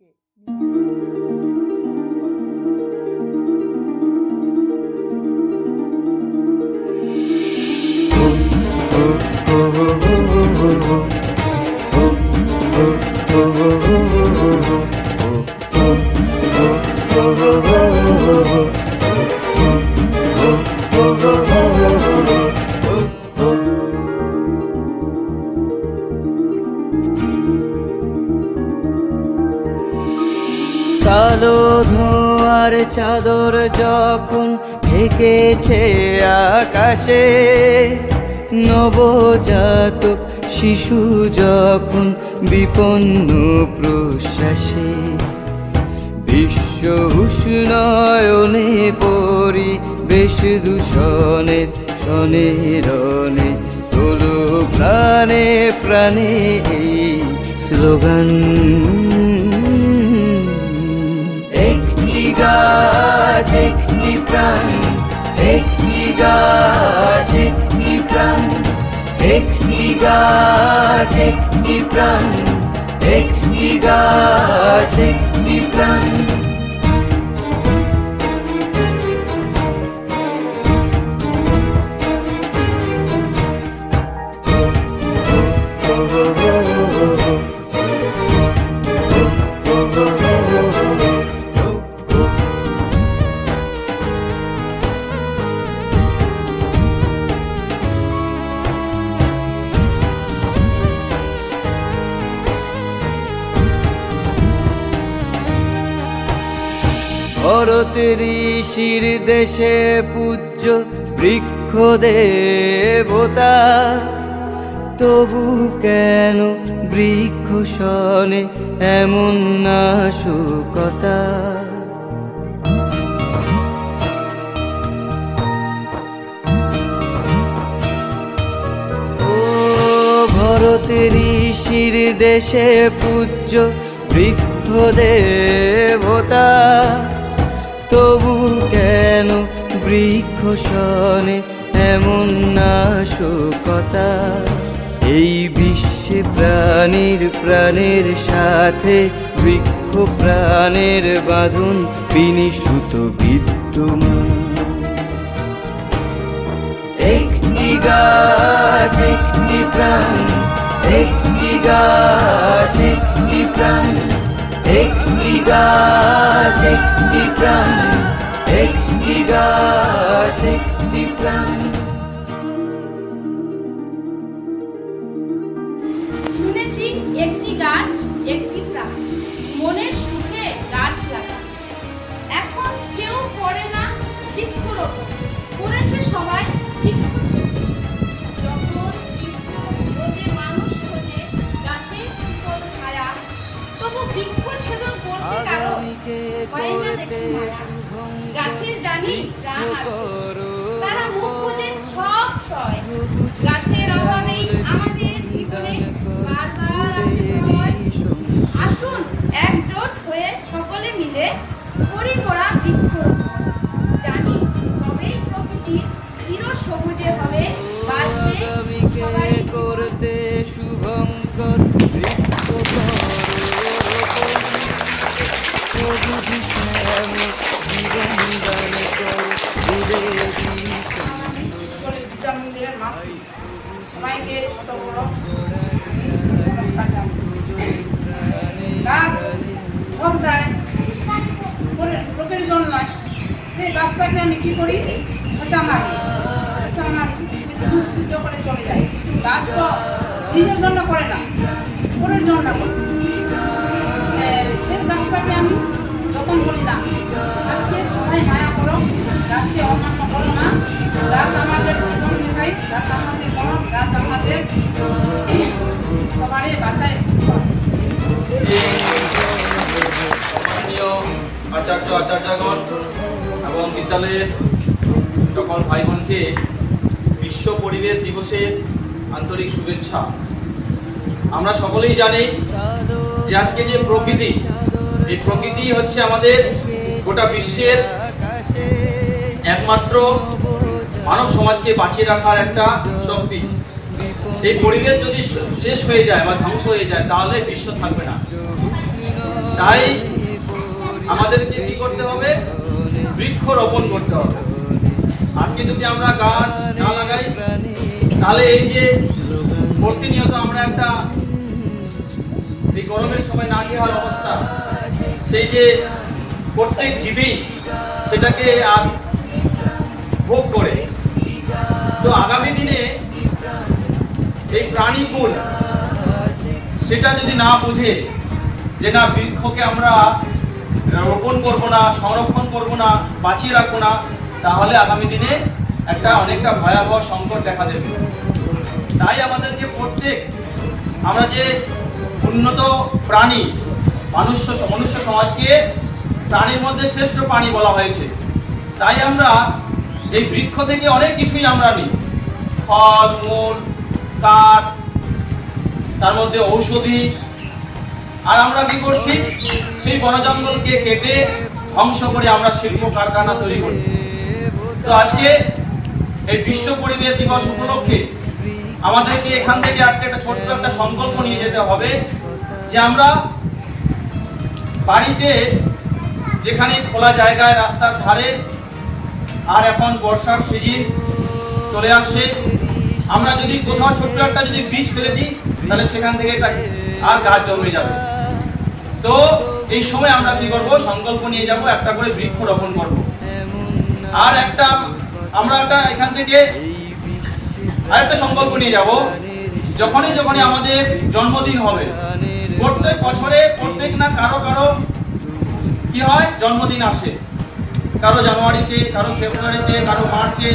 して。চাদর যখন ঢেকেছে আকাশে, নবজাতক শিশু যখন বিপন্ন প্রশ্বাসে, বিশ্ব উষ্ণায়নে পরি বেশ দূষণের শনে রনে তোলো প্রাণে প্রাণে এই স্লোগান। গাছ একটি প্রাণ একটি গাছ একটি প্রাণ একটি গাছ একটি প্রাণ একটি গাছ একটি প্রাণ ভরতের ঋষির দেশে পূজ্য বৃক্ষ দেবতা তবু কেন বৃক্ষ শনে এমন নাশকতা ও ভরতের ঋষির দেশে পূজ্য বৃক্ষ দেবতা তবু কেন বৃক্ষ শনে এমন নাশকতা? এই বিশ্বে প্রাণীর প্রাণের সাথে বৃক্ষ প্রাণের বাঁধন বিনিশুত বিদ্যমান। একটি গাছ, একটি প্রাণ, একটি গাছ, একটি প্রাণ। একটি গাছ, একটি প্রাণ, একটি গাছ, একটি প্রাণ। শুনেছি একটি গাছ, একটি প্রাণ। মনের সুখে গাছ লাগা। এখন কেউ করে না বৃক্ষরোপণ। করতে গাছের জানি প্রাণ আছে। তারা মুখ বুজে সব সয়। গাছের অভাবেই আমাদের জীবনে বারবার আসুন একজোট হয়ে সকলে মিলে করি আমি কি করি? খোঁচা মারি খোঁচা মারি দুধ সিদ্ধ করে চলে যাই গাছ তো নিজের জন্য করে না পরের জন্য করে। সেই গাছটাকে আমি যখন বলি না, আজকে সবাই মায়া করো। সকল ভাই বোনকে বিশ্ব পরিবেশ দিবসের আন্তরিক শুভেচ্ছা। আমরা সকলেই জানি যে আজকে যে প্রকৃতি, এই প্রকৃতি হচ্ছে আমাদের গোটা বিশ্বের একমাত্র মানব সমাজকে বাঁচিয়ে রাখার একটা শক্তি। এই পরিবেশ যদি শেষ হয়ে যায় বা ধ্বংস হয়ে যায়, তাহলে বিশ্ব থাকবে না। তাই আমাদেরকে কি করতে হবে? বৃক্ষ রোপণ করতে হবে। আজকে যদি আমরা গাছ না লাগাই, তাহলে এই যে প্রতিনিয়ত আমরা একটা এই গরমের সময় না খেয়ে অবস্থা। সেই যে প্রত্যেক জীবী সেটাকে আর ভোগ করে। তো আগামী দিনে এই প্রাণীকুল সেটা যদি না বুঝে যে না বৃক্ষকে আমরা রোপণ করব না, সংরক্ষণ করব না, বাঁচিয়ে রাখব না, তাহলে আগামী দিনে একটা অনেকটা ভয়াবহ সংকট দেখা দেবে। তাই আমাদেরকে প্রত্যেক, আমরা যে উন্নত প্রাণী মানুষ মনুষ্য সমাজকে প্রাণীর মধ্যে শ্রেষ্ঠ প্রাণী বলা হয়েছে, তাই আমরা এই বৃক্ষ থেকে অনেক কিছুই আমরা নিই। ফল, মূল, কাঠ, তার মধ্যে ঔষধি আর আমরা কি করছি? সেই বন জঙ্গলকে কেটে ধ্বংস করে আমরা শিল্প কারখানা তৈরি করছি। তো আজকে এই বিশ্ব পরিবেশ দিবস উপলক্ষে আমাদেরকে এখান থেকে আজকে একটা ছোট্ট একটা সংকল্প নিয়ে যেতে হবে যে আমরা বাড়িতে যেখানে খোলা জায়গায় রাস্তার ধারে আর এখন বর্ষার সিজন চলে আসছে, আমরা যদি কোথাও ছোট্ট একটা যদি বীজ ফেলে দিই তাহলে সেখান থেকে এটা আর গাছ জন্মে যাবে। তো এই সময় আমরা কি করব? সংকল্প নিয়ে যাব, একটা করে বৃক্ষ রোপণ করব। আর একটা আমরা একটা এখান থেকে আরেকটা সংকল্প নিয়ে যাব। যখনই যখনই আমাদের জন্মদিন হবে, প্রত্যেক বছরে প্রত্যেক না কারও কারও কি হয়? জন্মদিন আসে। কারও জানুয়ারিতে, কারও ফেব্রুয়ারিতে, কারও মার্চে।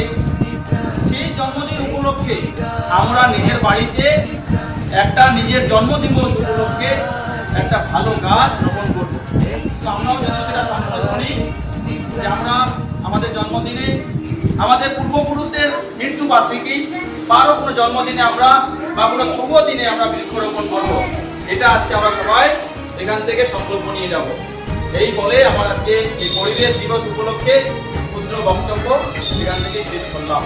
সেই জন্মদিন উপলক্ষে আমরা নিজের বাড়িতে একটা নিজের জন্মদিবস উপলক্ষে একটা ভালো গাছ রোপণ করব। তো আমরাও যদি সেটা সংকল্প নিই যে আমরা আমাদের জন্মদিনে আমাদের পূর্বপুরুষদের মৃত্যু বার্ষিকী বা আরও কোনো জন্মদিনে আমরা বা কোনো শুভ দিনে আমরা বৃক্ষরোপণ করব। এটা আজকে আমরা সবাই এখান থেকে সংকল্প নিয়ে যাব। এই বলে আমার আজকে এই পরিবেশ দিবস উপলক্ষে ক্ষুদ্র বক্তব্য এখান থেকে শেষ করলাম।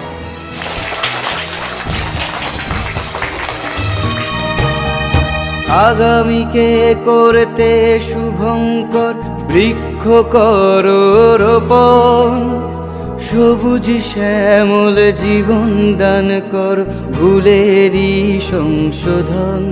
আগামীকে করতে শুভঙ্কর বৃক্ষ কর রোপণ সবুজ শ্যামল জীবন দান কর ভুলেরই সংশোধন।